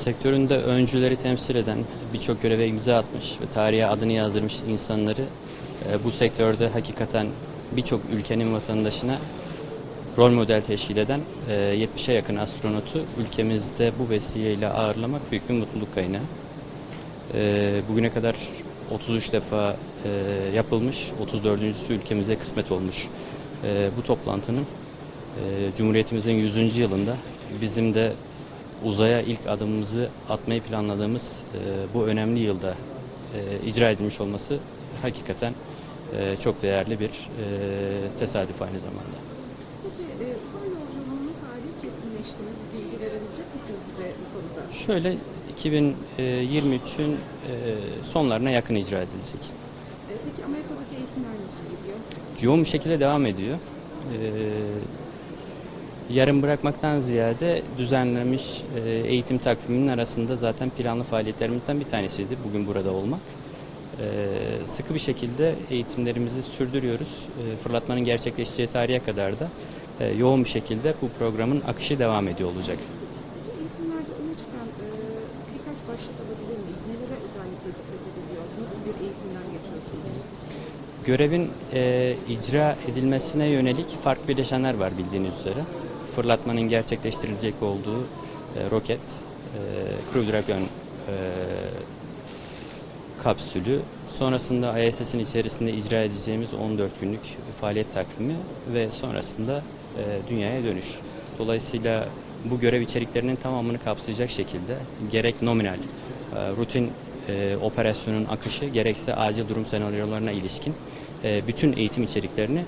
sektöründe öncüleri temsil eden birçok göreve imza atmış ve tarihe adını yazdırmış insanları e, bu sektörde hakikaten birçok ülkenin vatandaşına rol model teşkil eden e, 70'e yakın astronotu ülkemizde bu vesileyle ağırlamak büyük bir mutluluk kaynağı. E, bugüne kadar 33 defa e, yapılmış, 34.sü ülkemize kısmet olmuş. E, bu toplantının Cumhuriyetimizin 100. yılında bizim de uzaya ilk adımımızı atmayı planladığımız e, bu önemli yılda e, icra edilmiş olması hakikaten e, çok değerli bir e, tesadüf aynı zamanda. Peki e, uzay yolculuğunun tarihi kesinleşti mi? Bilgi verebilecek misiniz bize bu konuda? Şöyle 2023'ün e, sonlarına yakın icra edilecek. E, peki Amerika'daki eğitimler nasıl gidiyor? yoğun bir şekilde devam ediyor. Ee, yarım bırakmaktan ziyade düzenlenmiş e, eğitim takviminin arasında zaten planlı faaliyetlerimizden bir tanesiydi bugün burada olmak. Ee, sıkı bir şekilde eğitimlerimizi sürdürüyoruz. Ee, fırlatmanın gerçekleşeceği tarihe kadar da e, yoğun bir şekilde bu programın akışı devam ediyor olacak. Eğitimlerde öne çıkan e, birkaç başlık alabilir miyiz? Nelere özellikle dikkat ediliyor? Nasıl bir eğitimden geçiyorsunuz? Görevin e, icra edilmesine yönelik farklı bileşenler var bildiğiniz üzere. Fırlatmanın gerçekleştirilecek olduğu e, roket, e, Crew Dragon e, kapsülü, sonrasında ISS'in içerisinde icra edeceğimiz 14 günlük faaliyet takvimi ve sonrasında e, dünyaya dönüş. Dolayısıyla bu görev içeriklerinin tamamını kapsayacak şekilde gerek nominal, e, rutin e, operasyonun akışı gerekse acil durum senaryolarına ilişkin e, bütün eğitim içeriklerini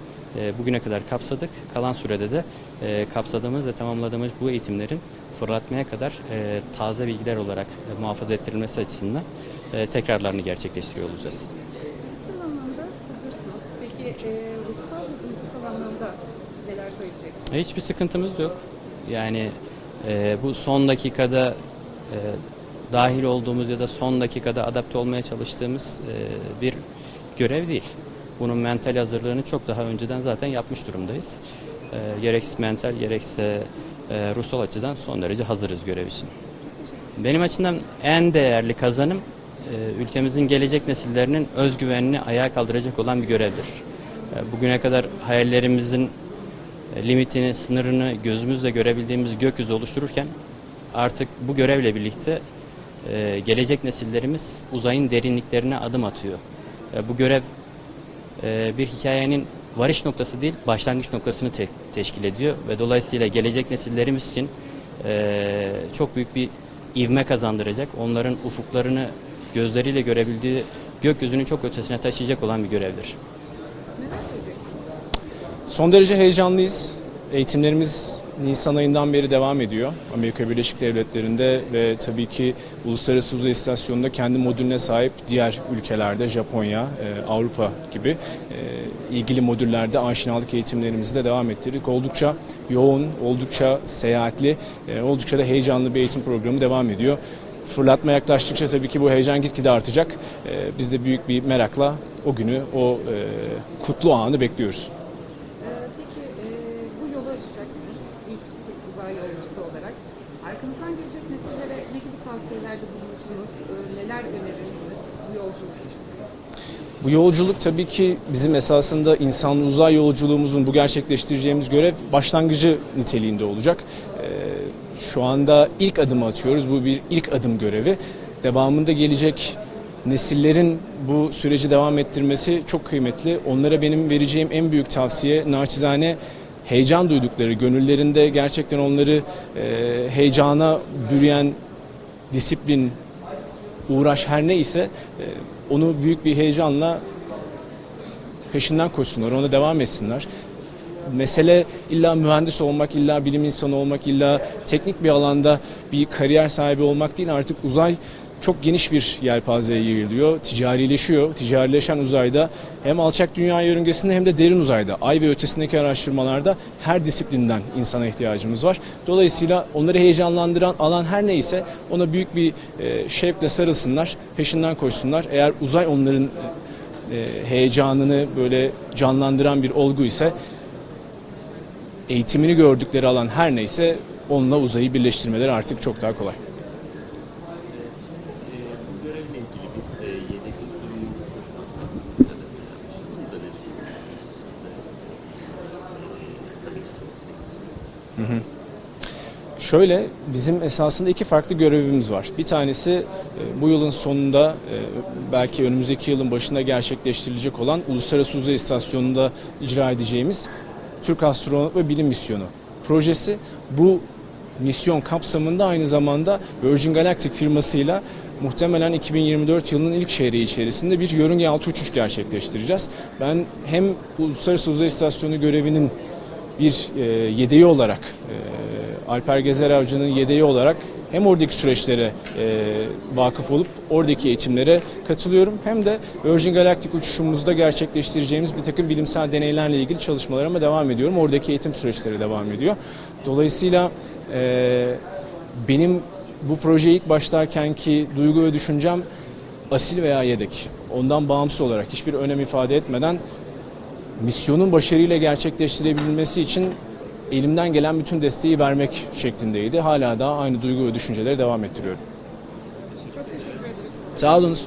bugüne kadar kapsadık. Kalan sürede de e, kapsadığımız ve tamamladığımız bu eğitimlerin fırlatmaya kadar e, taze bilgiler olarak e, muhafaza ettirilmesi açısından e, tekrarlarını gerçekleştiriyor olacağız. Fiziksel anlamda hazırsınız. Peki e, ruhsal ve duygusal anlamda neler söyleyeceksiniz? Hiçbir sıkıntımız yok. Yani e, bu son dakikada e, dahil olduğumuz ya da son dakikada adapte olmaya çalıştığımız e, bir görev değil. Bunun mental hazırlığını çok daha önceden zaten yapmış durumdayız. E, gerekse mental gerekse e, ruhsal açıdan son derece hazırız görev için. Benim açımdan en değerli kazanım e, ülkemizin gelecek nesillerinin özgüvenini ayağa kaldıracak olan bir görevdir. E, Bugüne kadar hayallerimizin e, limitini, sınırını gözümüzle görebildiğimiz gökyüzü oluştururken artık bu görevle birlikte e, gelecek nesillerimiz uzayın derinliklerine adım atıyor. E, Bu görev e, bir hikayenin varış noktası değil, başlangıç noktasını te- teşkil ediyor ve dolayısıyla gelecek nesillerimiz için e, çok büyük bir ivme kazandıracak, onların ufuklarını gözleriyle görebildiği gökyüzünün çok ötesine taşıyacak olan bir görevdir. Neler söyleyeceksiniz? Son derece heyecanlıyız. Eğitimlerimiz Nisan ayından beri devam ediyor. Amerika Birleşik Devletleri'nde ve tabii ki Uluslararası Uzay İstasyonu'nda kendi modülüne sahip diğer ülkelerde Japonya, e, Avrupa gibi e, ilgili modüllerde aşinalık eğitimlerimizi de devam ettirdik. Oldukça yoğun, oldukça seyahatli, e, oldukça da heyecanlı bir eğitim programı devam ediyor. Fırlatma yaklaştıkça tabii ki bu heyecan gitgide artacak. Biz de büyük bir merakla o günü, o kutlu anı bekliyoruz. Ee, peki e, bu yolu açacaksınız ilk Türk uzay yolcusu olarak. Arkanızdan gelecek nesillere ne gibi tavsiyelerde bulunursunuz? Ee, neler önerirsiniz bu yolculuk için? Bu yolculuk tabii ki bizim esasında insanlı uzay yolculuğumuzun bu gerçekleştireceğimiz görev başlangıcı niteliğinde olacak. Ee, Şu anda ilk adımı atıyoruz. Bu bir ilk adım görevi. Devamında gelecek nesillerin bu süreci devam ettirmesi çok kıymetli. Onlara benim vereceğim en büyük tavsiye naçizane heyecan duydukları, gönüllerinde gerçekten onları e, heyecana bürüyen disiplin, uğraş her neyse e, onu büyük bir heyecanla peşinden koşsunlar, ona devam etsinler. Mesele illa mühendis olmak, illa bilim insanı olmak, illa teknik bir alanda bir kariyer sahibi olmak değil. Artık uzay çok geniş bir yelpazeye yayılıyor, ticarileşiyor. Ticarileşen uzayda hem alçak dünya yörüngesinde hem de derin uzayda, ay ve ötesindeki araştırmalarda her disiplinden insana ihtiyacımız var. Dolayısıyla onları heyecanlandıran alan her neyse ona büyük bir e, şevkle sarılsınlar, peşinden koşsunlar. Eğer uzay onların e, heyecanını böyle canlandıran bir olgu ise eğitimini gördükleri alan her neyse onunla uzayı birleştirmeleri artık çok daha kolay. Şöyle bizim esasında iki farklı görevimiz var. Bir tanesi e, bu yılın sonunda e, belki önümüzdeki yılın başında gerçekleştirilecek olan Uluslararası Uzay İstasyonu'nda icra edeceğimiz Türk Astronot ve Bilim Misyonu projesi. Bu misyon kapsamında aynı zamanda Virgin Galactic firmasıyla muhtemelen 2024 yılının ilk çeyreği içerisinde bir yörünge altı uçuş gerçekleştireceğiz. Ben hem Uluslararası Uzay İstasyonu görevinin bir e, yedeği olarak e, Alper Gezer Avcı'nın yedeği olarak hem oradaki süreçlere e, vakıf olup oradaki eğitimlere katılıyorum hem de Virgin Galactic uçuşumuzda gerçekleştireceğimiz bir takım bilimsel deneylerle ilgili çalışmalarıma devam ediyorum. Oradaki eğitim süreçleri devam ediyor. Dolayısıyla e, benim bu projeye ilk başlarkenki duygu ve düşüncem asil veya yedek. Ondan bağımsız olarak hiçbir önem ifade etmeden misyonun başarıyla gerçekleştirebilmesi için elimden gelen bütün desteği vermek şeklindeydi. Hala da aynı duygu ve düşünceleri devam ettiriyorum. Çok teşekkür ederiz. Sağ olunuz.